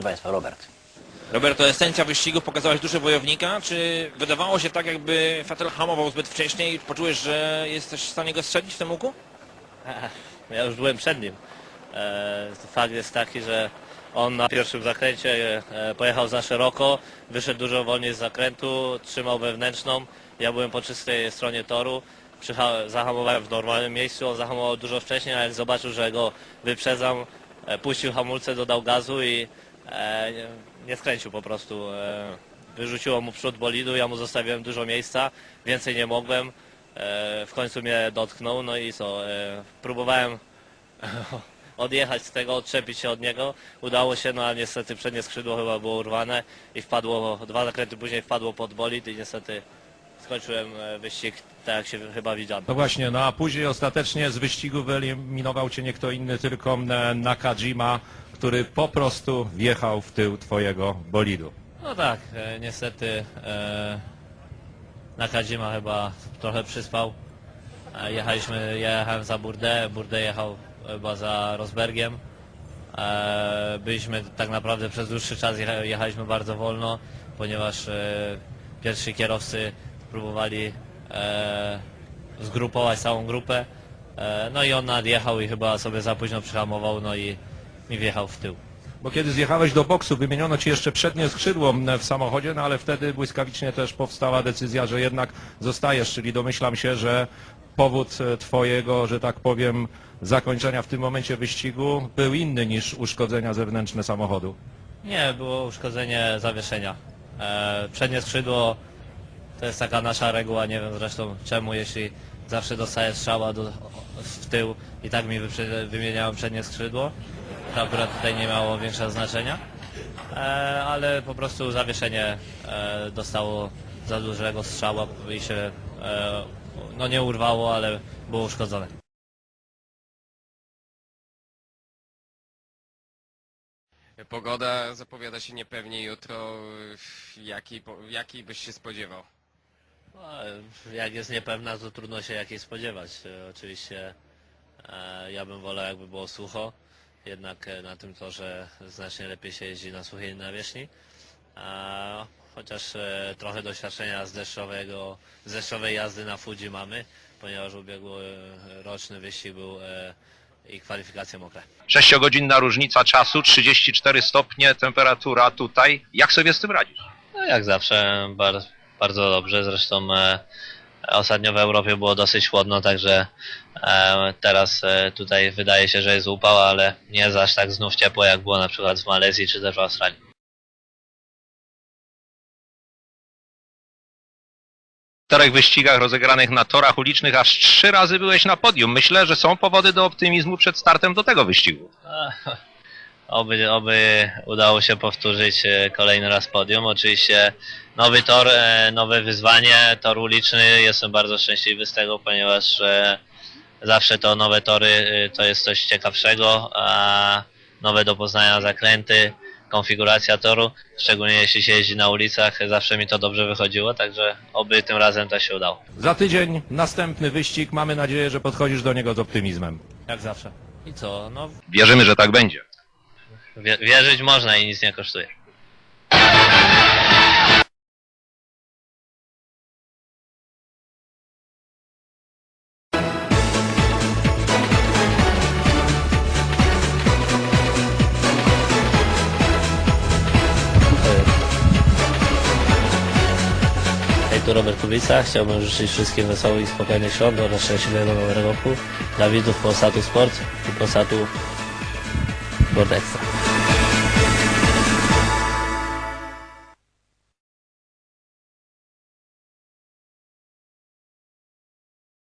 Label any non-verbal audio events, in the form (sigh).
Proszę Państwa, Robert. Roberto, esencja wyścigu pokazałeś duszę wojownika, czy wydawało się tak jakby Fatel hamował zbyt wcześnie i poczułeś, że jesteś w stanie go strzelić w tym łuku? (laughs) Ja już byłem przed nim. E, fakt jest taki, że on na pierwszym zakręcie e, pojechał za szeroko, wyszedł dużo wolniej z zakrętu, trzymał wewnętrzną. Ja byłem po czystej stronie toru, zahamowałem w normalnym miejscu, on zahamował dużo wcześniej, ale jak zobaczył, że go wyprzedzam, e, puścił hamulce, dodał gazu i e, nie, skręcił po prostu. E, wyrzuciło mu przód bolidu, ja mu zostawiłem dużo miejsca, więcej nie mogłem. E, w końcu mnie dotknął, no i co, e, próbowałem (laughs) odjechać z tego, odczepić się od niego. Udało się, no ale niestety przednie skrzydło chyba było urwane i wpadło, dwa zakręty później wpadło pod bolid i niestety skończyłem e, wyścig tak jak się chyba widziałem. No właśnie, no a później ostatecznie z wyścigu wyeliminował cię nie kto inny, tylko e, Nakajima, który po prostu wjechał w tył twojego bolidu. No tak, e, niestety e, Nakajima chyba trochę przyspał. E, jechaliśmy, ja jechałem za Burdę, Burdę jechał chyba za Rosbergiem. E, byliśmy tak naprawdę przez dłuższy czas jecha- jechaliśmy bardzo wolno, ponieważ e, pierwsi kierowcy próbowali e, zgrupować całą grupę. E, no i on nadjechał i chyba sobie za późno przyhamował, no i mi wjechał w tył. Bo kiedy zjechałeś do boksu, wymieniono ci jeszcze przednie skrzydło w samochodzie, no ale wtedy błyskawicznie też powstała decyzja, że jednak zostajesz, czyli domyślam się, że powód e, twojego, że tak powiem, zakończenia w tym momencie wyścigu był inny niż uszkodzenia zewnętrzne samochodu. Nie, było uszkodzenie zawieszenia. E, przednie skrzydło to jest taka nasza reguła, nie wiem zresztą czemu, jeśli zawsze dostaję strzała do, w tył i tak mi wyprze- wymieniałem przednie skrzydło. To akurat tutaj nie miało większego znaczenia. E, ale po prostu zawieszenie e, dostało za dużego strzała i się e, no nie urwało, ale było uszkodzone. Pogoda zapowiada się niepewnie jutro. Jaki, po- jaki byś się spodziewał? No, jak jest niepewna, to trudno się jakiejś spodziewać. Oczywiście ja bym wolał, jakby było sucho, jednak e, na tym torze znacznie lepiej się jeździ na suchej nawierzchni. A, chociaż e, trochę doświadczenia z deszczowego, z deszczowej jazdy na Fuji mamy, ponieważ ubiegłoroczny wyścig był e, i kwalifikacje mokre. Sześciogodzinna różnica czasu, 34 stopnie temperatura tutaj. Jak sobie z tym radzisz? No jak zawsze, bardzo, bardzo dobrze. Zresztą e, ostatnio w Europie było dosyć chłodno, także e, teraz e, tutaj wydaje się, że jest upał, ale nie jest aż tak znów ciepło, jak było na przykład w Malezji czy też w Australii. W czterech wyścigach rozegranych na torach ulicznych aż trzy razy byłeś na podium. Myślę, że są powody do optymizmu przed startem do tego wyścigu. (laughs) Oby, oby udało się powtórzyć e, kolejny raz podium. Oczywiście nowy tor, e, nowe wyzwanie, tor uliczny. Jestem bardzo szczęśliwy z tego, ponieważ e, zawsze to nowe tory to jest coś ciekawszego, a nowe do poznania zakręty, konfiguracja toru, szczególnie jeśli się jeździ na ulicach, zawsze mi to dobrze wychodziło, także oby tym razem to się udało. Za tydzień następny wyścig, mamy nadzieję, że podchodzisz do niego z optymizmem. Jak zawsze. I co? No, Wierzymy, że tak będzie. Wie- wierzyć można i nic nie kosztuje. Hej, tu Robert Kubica. Chciałbym życzyć wszystkim wesołych i spokojnych świąt oraz szczęśliwego nowego roku dla widzów Polsatu Sport i Polsatu Sport.